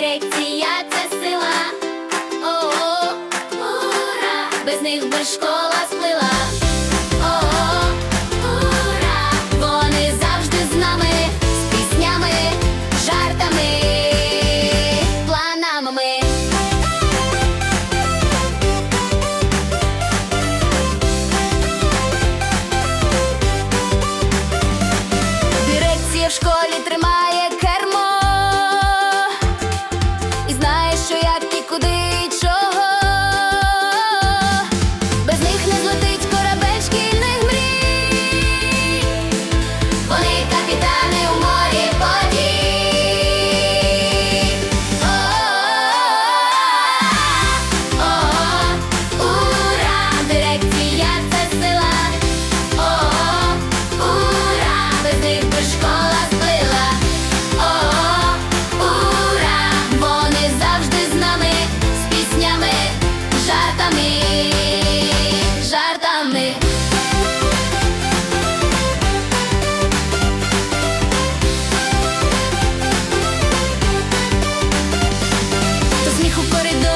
дирекція це сила. О, ура! Без них би школа o corredor.